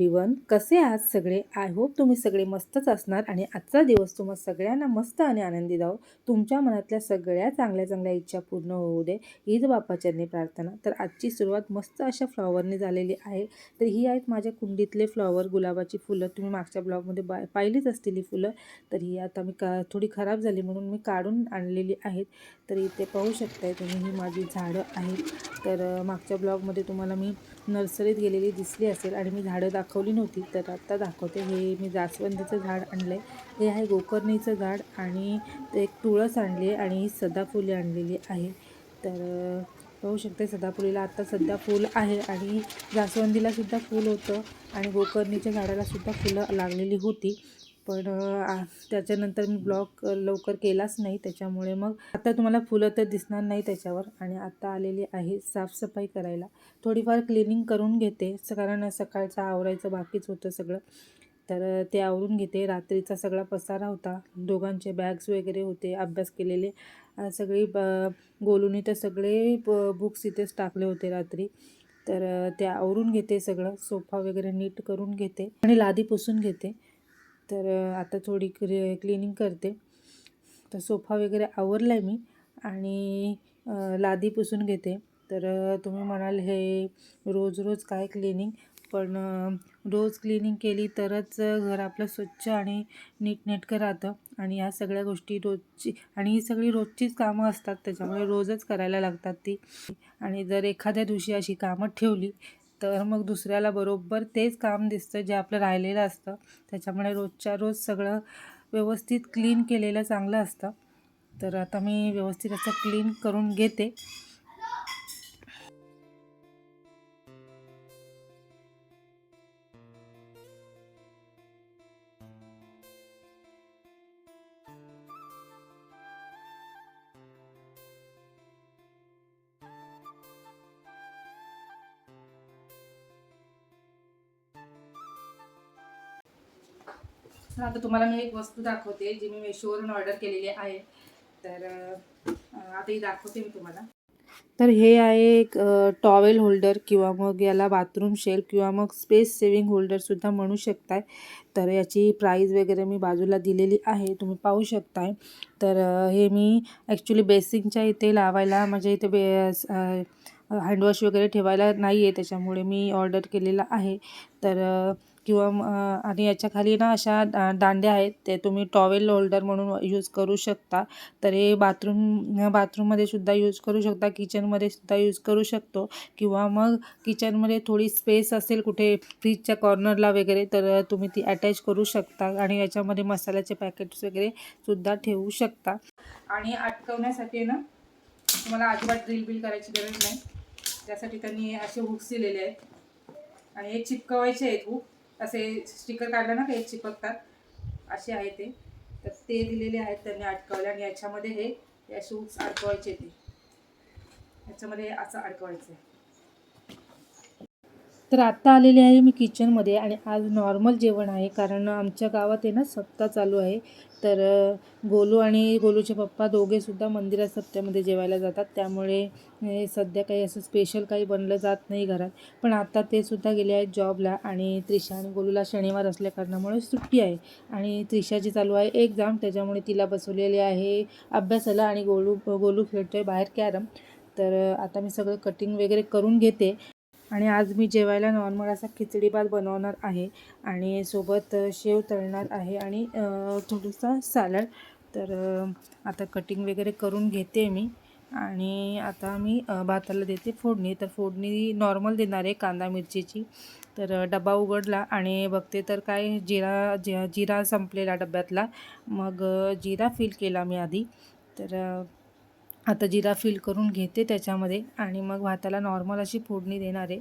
Everyone कसे आहात सगळे? आय होप तुम्ही सगळे मस्तच असणार आणि आजचा दिवस तुम्हा सगळ्यांना मस्त आणि आनंदी जावो. तुमच्या मनातल्या सगळ्या चांगल्या चांगल्या इच्छा पूर्ण होऊ दे. ईद बापाच्यांनी प्रार्थना. तर आजची सुरुवात मस्त अशा फ्लॉवरने झालेली आहे. तर ही आहेत माझ्या कुंडीतले फ्लॉवर गुलाबाची फुलं. तुम्ही मागच्या ब्लॉगमध्ये बा पाहिलीच असतील ही फुलं. तर ही आता मी का थोडी खराब झाली म्हणून मी काढून आणलेली आहेत. तर इथे पाहू शकताय तुम्ही ही माझी झाडं आहेत. तर मागच्या ब्लॉगमध्ये तुम्हाला मी नर्सरीत गेलेली दिसली असेल आणि मी झाडं दाखवली नव्हती तर आत्ता दाखवते. हे मी जास्वंदीचं झाड आणलं आहे हे आहे गोकर्णीचं झाड आणि ते एक तुळस आणली आहे आणि सदाफुले आणलेली आहे. तर पाहू शकते सदाफुलीला आत्ता सध्या फूल आहे आणि जास्वंदीलासुद्धा फूल होतं आणि गोकर्णीच्या झाडालासुद्धा फुलं लागलेली होती. पण आ- त्याच्यानंतर मी ब्लॉग लवकर केलाच नाही. त्याच्यामुळे मग आता तुम्हाला फुलं तर दिसणार नाही त्याच्यावर आणि आता आलेली आहे साफसफाई करायला. थोडीफार क्लिनिंग करून घेते. स- कारण सकाळचं आवरायचं बाकीच होतं सगळं. तर ते आवरून घेते. रात्रीचा सगळा पसारा होता. दोघांचे बॅग्स वगैरे होते अभ्यास केलेले. सगळी ब गोलूनी तर सगळे बुक्स इथेच टाकले होते रात्री. तर ते आवरून घेते सगळं. सोफा वगैरे नीट करून घेते आणि लादी पुसून घेते. तर आता थोडी क्रि क्लिनिंग करते. तर सोफा वगैरे आवरला आहे मी आणि लादी पुसून घेते. तर तुम्ही म्हणाल हे रोज रोज काय क्लिनिंग? पण रोज क्लिनिंग केली तरच घर आपलं स्वच्छ आणि नीटनेटकं राहतं. आणि ह्या सगळ्या गोष्टी रोजची आणि ही सगळी रोजचीच कामं असतात. त्याच्यामुळे रोजच करायला लागतात ती. आणि जर एखाद्या दिवशी अशी कामं ठेवली तर मग दुसऱ्याला बरोबर तेच काम दिसतं जे आपलं राहिलेलं असतं. त्याच्यामुळे रोजच्या रोज सगळं व्यवस्थित क्लीन केलेलं चांगलं असतं. तर आता मी व्यवस्थित असं क्लीन करून घेते. तर आता तुम्हाला मी एक वस्तू दाखवते जी मी मेशोवरून ऑर्डर केलेली आहे. तर आता ही दाखवते मी तुम्हाला. तर हे आहे एक टॉवेल होल्डर किंवा मग याला बाथरूम शेल्फ किंवा मग स्पेस सेविंग होल्डरसुद्धा म्हणू शकताय. तर याची प्राईज वगैरे मी बाजूला दिलेली आहे तुम्ही पाहू शकताय. तर हे मी ॲक्च्युली बेसिंगच्या इथे लावायला म्हणजे इथे बे हँडवॉश वगैरे ठेवायला नाही आहे त्याच्यामुळे मी ऑर्डर केलेला आहे. तर किंवा आणि याच्या खाली ना अशा दांड्या आहेत ते तुम्ही टॉवेल होल्डर म्हणून यूज करू शकता. तर हे बाथरूम बाथरूममध्ये सुद्धा यूज करू शकता किचनमध्ये सुद्धा यूज करू शकतो. किंवा मग किचनमध्ये थोडी स्पेस असेल कुठे फ्रीजच्या कॉर्नरला वगैरे तर तुम्ही ती अटॅच करू शकता. आणि याच्यामध्ये मसाल्याचे पॅकेट्स वगैरे सुद्धा ठेवू शकता. आणि अटकवण्यासाठी ना तुम्हाला अजिबात ड्रिल बिल करायची गरज नाही. त्यासाठी त्यांनी असे हुक्स दिलेले आहेत. आणि हे चिपकवायचे आहेत हुक असे स्टिकर काढलं ना काही चिपकतात. असे आहे ते. तर ते दिलेले आहेत त्यांनी अडकवले आणि याच्यामध्ये हे या शूज अडकवायचे ते. याच्यामध्ये असं अडकवायचं आहे तर आत्ता आलेले आहे मी किचनमध्ये आणि आज नॉर्मल जेवण आहे कारण आमच्या गावात आहे ना सप्ताह चालू आहे. तर गोलू आणि गोलूचे पप्पा दोघेसुद्धा मंदिरात सप्त्यामध्ये जेवायला जातात. त्यामुळे सध्या काही असं स्पेशल काही बनलं जात नाही घरात. पण आता ते सुद्धा गेले आहेत जॉबला आणि त्रिशा आणि गोलूला शनिवार असल्या कारणामुळे सुट्टी आहे. आणि त्रिशाची चालू आहे एक्झाम त्याच्यामुळे तिला बसवलेले आहे अभ्यासाला आणि गोलू गोलू खेळतो आहे बाहेर कॅरम. तर आता मी सगळं कटिंग वगैरे करून घेते. आणि आज मी जेवायला नॉर्मल असा खिचडी भात बनवणार आहे आणि सोबत शेव तळणार आहे आणि थोडंसं सॅलड तर आता कटिंग वगैरे करून घेते मी आणि आता मी भाताला देते फोडणी. तर फोडणी नॉर्मल देणार आहे कांदा मिरचीची. तर डबा उघडला आणि बघते तर काय जिरा जि जिरा संपलेला डब्यातला. मग जिरा फिल केला मी आधी. तर आता जिरा फिल करून घेते त्याच्यामध्ये आणि मग भाताला नॉर्मल अशी फोडणी देणार आहे.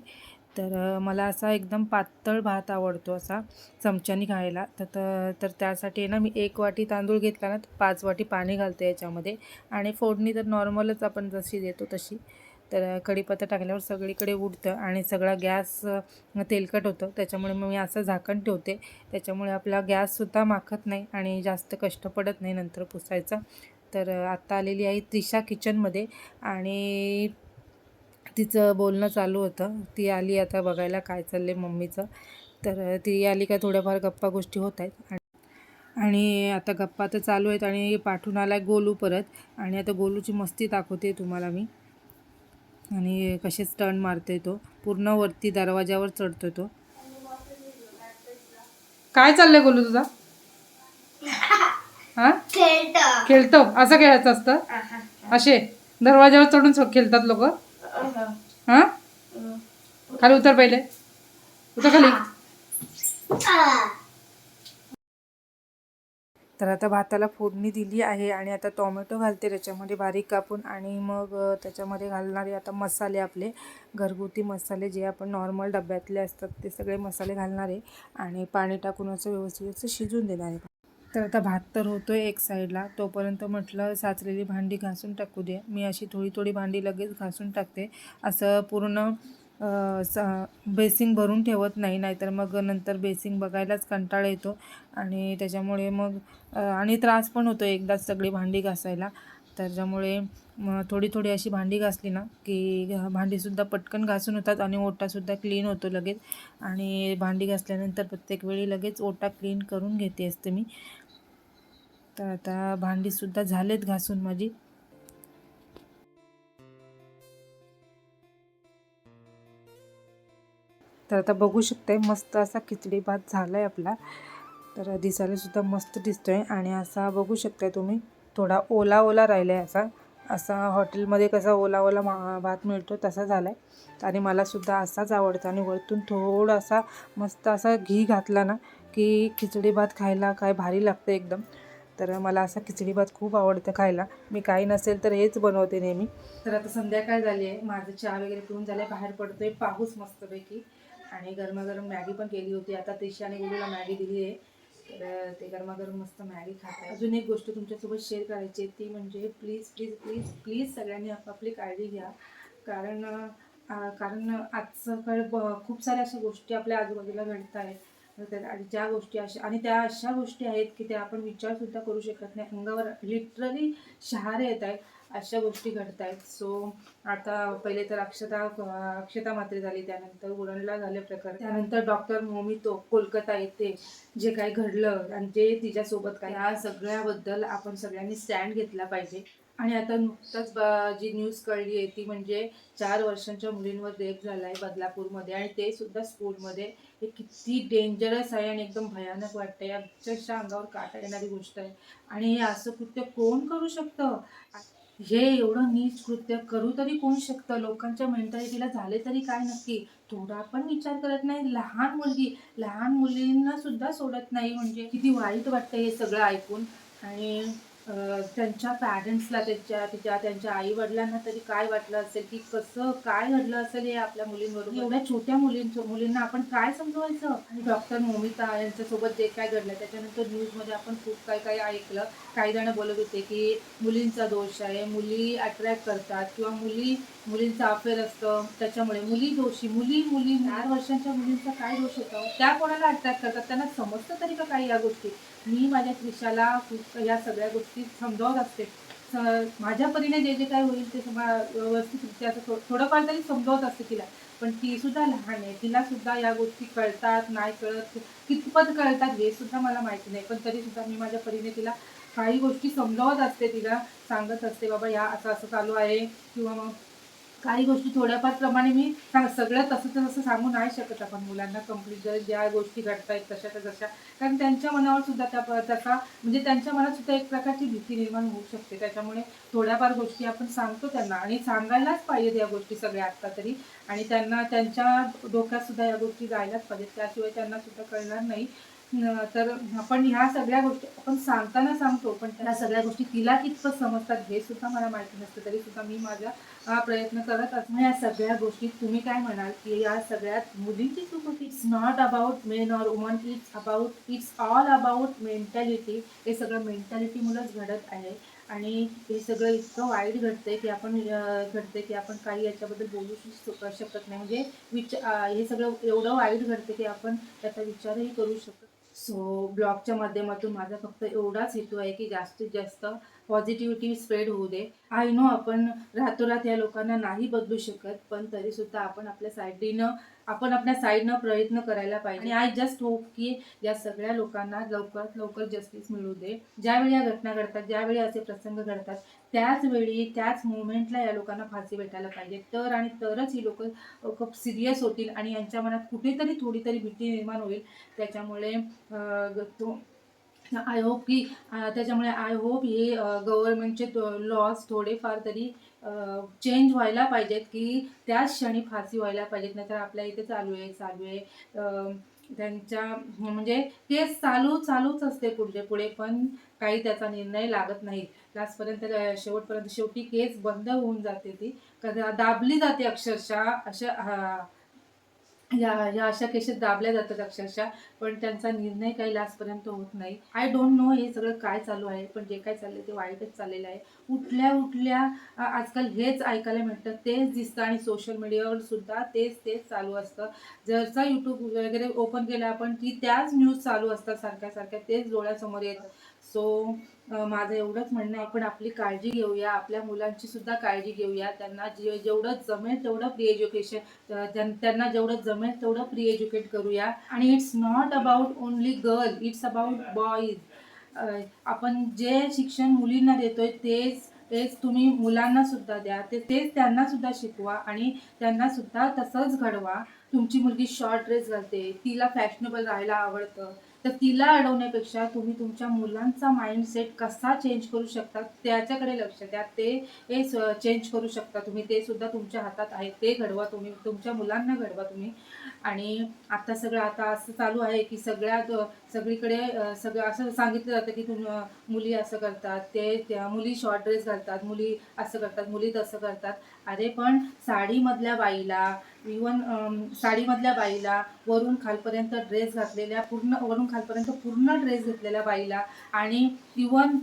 तर मला असा एकदम पातळ भात आवडतो असा चमच्याने खायला. तर तर तर त्यासाठी आहे ना मी एक वाटी तांदूळ घेतला ना तर पाच वाटी पाणी घालते याच्यामध्ये. आणि फोडणी तर नॉर्मलच आपण जशी देतो तशी. तर कढीपत्ता टाकल्यावर सगळीकडे उडतं आणि सगळा गॅस तेलकट होतं. त्याच्यामुळे मग मी असं झाकण ठेवते. त्याच्यामुळे आपला गॅससुद्धा माखत नाही आणि जास्त कष्ट पडत नाही नंतर पुसायचं. तर आत्ता आलेली आहे त्रिशा किचनमध्ये आणि तिचं बोलणं चालू होतं. ती आली आता बघायला काय चाललं आहे मम्मीचं. तर ती आली का थोड्याफार गप्पा गोष्टी होत आहेत. आणि- आता गप्पा तर चालू आहेत आणि पाठून आला गोलू परत. आणि आता गोलूची मस्ती दाखवते तुम्हाला मी. आणि कसे स्टंट मारते तो. पूर्ण वरती दरवाजावर चढतो तो. काय चाललंय गोलू तुझा? हा? खेळतो. खेळतो. असं खेळायचं असतं? असे. दरवाजावर चढून स- खेळतात लोक? हा? खाली उतर पहिले. उतर खाली. तर आता भाताला फोडणी दिली आहे आणि आता टोमॅटो घालते. त्याच्यामध्ये बारीक कापून आणि मग त्याच्यामध्ये घालणारे आता मसाले आपले. घरगुती मसाले जे आपण नॉर्मल डब्यातले असतात ते सगळे मसाले घालणार. आहे आणि पाणी टाकून असं व्यवस्थित असं शिजून देणार. आहे तर आता भात तर होतो आहे एक साईडला. तोपर्यंत म्हटलं साचलेली भांडी घासून टाकू दे. मी अशी थोडी थोडी भांडी लगेच घासून टाकते. असं पूर्ण स बेसिंग भरून ठेवत नाही. नाहीतर मग नंतर बेसिंग बघायलाच कंटाळा येतो. आणि त्याच्यामुळे मग आणि त्रास पण होतो एकदाच सगळी भांडी घासायला. त्याच्यामुळे मग थोडी थोडी अशी भांडी घासली ना की भांडीसुद्धा पटकन घासून होतात आणि ओटासुद्धा क्लीन होतो लगेच. आणि भांडी घासल्यानंतर प्रत्येक वेळी लगेच ओटा क्लीन करून घेते असते मी. तर आता भांडीसुद्धा झालेत घासून माझी. तर आता बघू शकते मस्त असा खिचडी भात झाला आहे आपला. तर दिसायलासुद्धा मस्त दिसतो आहे आणि असा बघू शकताय तुम्ही थोडा ओला ओला राहिला आहे असा. असा हॉटेलमध्ये कसा ओला ओला मा भात मिळतो तसा झाला आहे आणि मलासुद्धा असाच आवडतो. आणि वरतून थोडासा मस्त असा घी घातला ना की खिचडी भात खायला काय भारी लागतं एकदम. तर मला असा खिचडी भात खूप आवडतं खायला. मी काही नसेल तर हेच बनवते नेहमी. तर आता संध्याकाळ झाली आहे. माझं चहा वगैरे पिऊन झालं आहे बाहेर आहे पाऊस मस्तपैकी. आणि गरमागरम मॅगी पण केली होती. आता तिशाने गुरुला मॅगी दिली आहे. तर ते गरमागरम मस्त मॅगी खात आहे अजून एक गोष्ट तुमच्यासोबत शेअर करायची आहे ती म्हणजे प्लीज प्लीज प्लीज प्लीज सगळ्यांनी आपापली काळजी घ्या. कारण कारण आजचं काळ ब- खूप साऱ्या अशा गोष्टी आपल्या आजूबाजूला घडत आहेत. आणि ज्या गोष्टी अशा आणि त्या अशा गोष्टी आहेत की त्या आपण विचारसुद्धा करू शकत नाही. अंगावर लिटरली शहारे येत आहेत. अशा गोष्टी घडत आहेत सो आता पहिले तर अक्षता अक्षता मात्रे झाली त्यानंतर उडणला झाले प्रकार त्यानंतर डॉक्टर मोमितो कोलकाता येथे जे काही घडलं आणि जे तिच्यासोबत काय ह्या सगळ्याबद्दल आपण सगळ्यांनी स्टँड घेतला पाहिजे. आणि आता नुकतंच जी न्यूज कळली आहे ती म्हणजे चार वर्षांच्या मुलींवर रेप झाला आहे बदलापूरमध्ये आणि ते सुद्धा स्कूलमध्ये हे किती डेंजरस आहे आणि एकदम भयानक वाटतं आहे अक्षरशः अंगावर काटा येणारी गोष्ट आहे. आणि हे असं कृत्य कोण करू शकतं? हे एवढं नीच कृत्य करू तरी कोण शकतं? लोकांच्या मेंटॅलिटीला झाले तरी काय नक्की? थोडा पण विचार करत नाही. लहान मुलगी लहान मुलींना सुद्धा सोडत नाही. म्हणजे किती वाईट वाटतं हे सगळं ऐकून. आणि त्यांच्या पॅरेंट्सला त्यांच्या तिच्या त्यांच्या आई वडिलांना तरी काय वाटलं असेल? की कसं काय घडलं असेल हे आपल्या मुलींबरोबर? एवढ्या छोट्या मुलींचं मुलींना आपण काय समजवायचं? आणि डॉक्टर मोमिता यांच्यासोबत जे काय घडलं त्याच्यानंतर न्यूजमध्ये आपण खूप काय काय ऐकलं. काही जण बोलत होते की मुलींचा दोष आहे मुली अट्रॅक्ट करतात किंवा मुली मुलींचं अफेअर असतं. त्याच्यामुळे मुली दोषी मुली मुली चार वर्षांच्या मुलींचा काय दोष होता? त्या कोणाला अट्रॅक्ट करतात? त्यांना समजतं तरी का काही या गोष्टी? मी माझ्या त्रिशाला खूप या सगळ्या गोष्टी समजावत असते माझ्या परीने जे जे काय होईल ते समा व्यवस्थितरित्या असं थोडंफार तरी समजावत असते तिला. पण ती सुद्धा लहान आहे. तिला सुद्धा या गोष्टी कळतात नाही कळत. कितपत कळतात हे सुद्धा मला माहिती नाही. पण तरी सुद्धा मी माझ्या परीने तिला काही गोष्टी समजावत असते तिला सांगत असते बाबा या असं असं चालू आहे. किंवा मग काही गोष्टी थोड्याफार प्रमाणे मी सांग सगळं तसं तसं सांगू नाही शकत आपण मुलांना कंप्लीट ज्या गोष्टी घडतायत तशा त्या तशा. कारण त्यांच्या मनावर सुद्धा त्या त्याचा म्हणजे त्यांच्या मनात सुद्धा एक प्रकारची भीती निर्माण होऊ शकते. त्याच्यामुळे थोड्याफार गोष्टी आपण सांगतो त्यांना. आणि सांगायलाच पाहिजेत या गोष्टी सगळ्या आत्ता तरी. आणि त्यांना त्यांच्या डोक्यात सुद्धा या गोष्टी जायलाच पाहिजेत. त्याशिवाय त्यांना सुद्धा कळणार नाही. तर आपण ह्या सगळ्या गोष्टी आपण सांगताना सांगतो पण त्या सगळ्या गोष्टी तिला कितपत समजतात हे सुद्धा मला माहिती नसतं तरी सुद्धा मी माझा हा प्रयत्न करत असतो. या सगळ्या गोष्टीत तुम्ही काय म्हणाल की या सगळ्यात मुलींची चूक होती? It's not about men or women it's about it's all about mentality हे सगळं मेंटॅलिटीमुळंच घडत आहे. आणि हे सगळं इतकं वाईट घडतंय की आपण घडते घडतंय की आपण काही याच्याबद्दल बोलू शकत नाही. म्हणजे विच हे सगळं एवढं वाईट घडतं की आपण त्याचा विचारही करू शकतो सो ब्लॉगच्या माध्यमातून माझा फक्त एवढाच हेतू आहे की जास्तीत जास्त पॉझिटिव्हिटी स्प्रेड होऊ दे. आय नो आपण रातोरात या लोकांना नाही बदलू शकत पण तरीसुद्धा आपण आपल्या साईडीनं आपण आपल्या साईडनं प्रयत्न करायला पाहिजे. आणि आय जस्ट होप की या सगळ्या लोकांना लवकरात लवकर जस्टिस मिळू दे. ज्यावेळी या घटना घडतात ज्यावेळी असे प्रसंग घडतात त्याच वेळी त्याच मुवमेंटला या लोकांना फाशी भेटायला पाहिजे. तर आणि तरच ही लोक खूप सिरियस होतील आणि यांच्या मनात कुठेतरी थोडी तरी भीती निर्माण होईल. त्याच्यामुळे ग- तो आय होप की त्याच्यामुळे आय होप हे गव्हर्नमेंटचे लॉज थोडेफार तरी चेंज व्हायला पाहिजेत की त्याच क्षणी फाशी व्हायला पाहिजेत नाहीतर आपल्या इथे चालू आहे चालू आहे. त्यांच्या म्हणजे केस चालू चालूच असते पुढचे पुढे पण काही त्याचा निर्णय लागत नाही. लास्टपर्यंत शेवटपर्यंत शेवटी केस बंद होऊन जाते ती. कदा दाबली जाते अक्षरशः अशा या या अशा केसेस दाबल्या जातात अक्षरशः पण त्यांचा निर्णय काही लास्टपर्यंत होत नाही. आय डोंट नो हे सगळं काय चालू आहे पण जे काय चाललंय ते वाईटच चाललेलं आहे. उठल्या उठल्या आजकाल हेच ऐकायला मिळतं. तेच दिसतं आणि सोशल मीडियावर सुद्धा तेच तेच चालू असतं. जरचा यूट्यूब वगैरे ओपन केला आपण की त्याच न्यूज चालू असतात सारख्या सारख्या तेच डोळ्यासमोर येतात सो माझं एवढंच म्हणणं आहे पण आपली काळजी घेऊया आपल्या मुलांची सुद्धा काळजी घेऊया त्यांना जे जेवढं जमेल तेवढं प्री एज्युकेशन त्यांना जेवढं जमेल तेवढं प्री एज्युकेट करूया. आणि it's not about only girl it's about boys आपण जे शिक्षण मुलींना देतोय तेच तेच तुम्ही मुलांना सुद्धा द्या ते तेच त्यांना सुद्धा शिकवा आणि त्यांना सुद्धा तसंच घडवा. तुमची मुलगी शॉर्ट ड्रेस घालते तिला फॅशनेबल राहायला आवडतं. तर तिला अडवण्यापेक्षा तुम्ही तुमच्या मुलांचा माइंडसेट कसा चेंज करू शकता त्याच्याकडे लक्ष द्या. ते हे चेंज करू शकता तुम्ही. ते सुद्धा तुमच्या हातात आहे. ते घडवा तुम्ही. तुमच्या मुलांना घडवा तुम्ही. आणि आता सगळं आता असं चालू आहे की सगळ्यात सगळीकडे सगळं असं सांगितलं जातं की तुम मुली असं करतात. ते त्या मुली शॉर्ट ड्रेस घालतात. मुली असं करतात. मुली तसं करतात. अरे पण साडीमधल्या बाईला इवन साडीमधल्या बाईला वरून खालपर्यंत ड्रेस घातलेल्या पूर्ण वरून खाल खालपर्यंत पूर्ण ड्रेस घेतलेल्या बाईला आणि इवन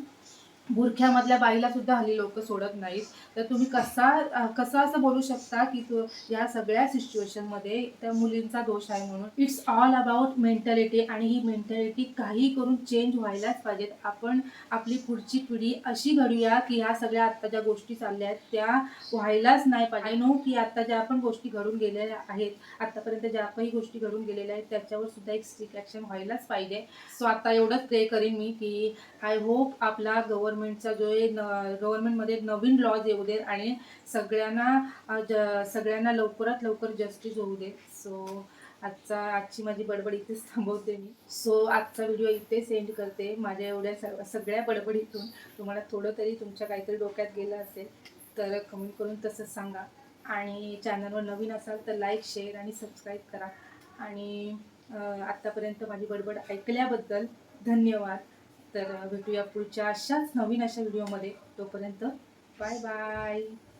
बुरख्यामधल्या बाईला सुद्धा हल्ली लोक सोडत नाहीत. तर तुम्ही कसा कसा कसं असं बोलू शकता की तो या सगळ्या सिच्युएशनमध्ये त्या मुलींचा दोष आहे म्हणून इट्स ऑल अबाउट मेंटॅलिटी आणि ही मेंटॅलिटी काही करून चेंज व्हायलाच पाहिजेत. आपण आपली पुढची पिढी अशी घडूया की ह्या सगळ्या आत्ता ज्या गोष्टी चालल्या आहेत त्या व्हायलाच नाही पाहिजे. आय नो की आत्ता ज्या आपण गोष्टी घडून गेलेल्या आहेत आत्तापर्यंत ज्या काही गोष्टी घडून गेलेल्या आहेत त्याच्यावर सुद्धा एक स्ट्रिक ॲक्शन व्हायलाच पाहिजे. सो आता एवढंच प्रे करीन मी की आय होप आपला गव्हर्नमेंटचा जो गव्हर्नमेंटमध्ये नवीन लॉज येऊ देत आणि सगळ्यांना ज सगळ्यांना लवकरात लवकर जस्टिस होऊ दे सो आजचा आजची माझी बडबड इथेच थांबवते मी. सो आजचा व्हिडिओ इथे सेंड करते. माझ्या एवढ्या सग सगळ्या बडबडीतून तुम्हाला थोडं तरी तुमच्या काहीतरी डोक्यात गेलं असेल तर कमेंट करून तसंच सांगा. आणि चॅनलवर नवीन असाल तर लाईक शेअर आणि सबस्क्राईब करा. आणि आत्तापर्यंत माझी बडबड ऐकल्याबद्दल धन्यवाद. तर भेटूया पुढच्या अशाच नवीन अशा व्हिडिओमध्ये तोपर्यंत 拜拜。